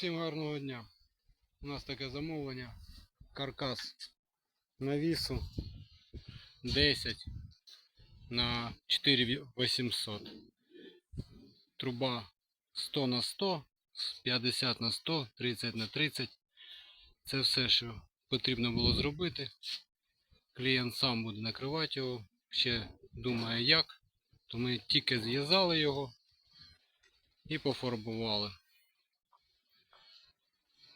Всім гарного дня. У нас таке замовлення. Каркас навісу 10 на 4800. Труба 100 на 100, 50 на 100, 30 на 30. Це все, що потрібно було зробити. Клієнт сам буде накривати його, ще думає як. То ми тільки зв'язали його і пофарбували.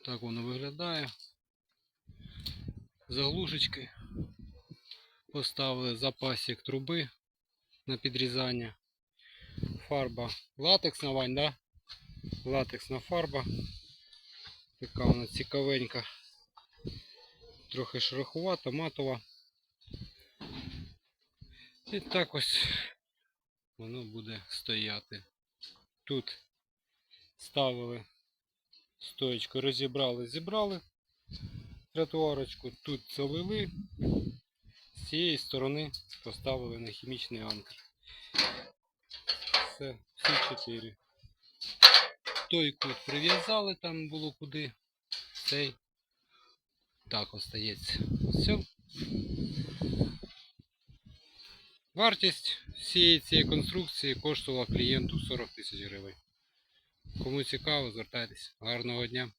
Так воно виглядає. Заглушечки поставили запасик труби на підрізання. Фарба латексна вань, да? Латексна фарба. Така вона цікавенька. Трохи шерохувата, матова. І так ось воно буде стояти. Тут ставили стоечку, розібрали, зібрали тротуарочку, тут залили, з цієї сторони поставили на хімічний анкер. Все, всі чотири. Той кут прив'язали, там було куди, цей так остається. Все. Вартість всієї цієї конструкції коштувала клієнту 40 тисяч гривень. Кому цікаво, звертайтеся. Гарного дня!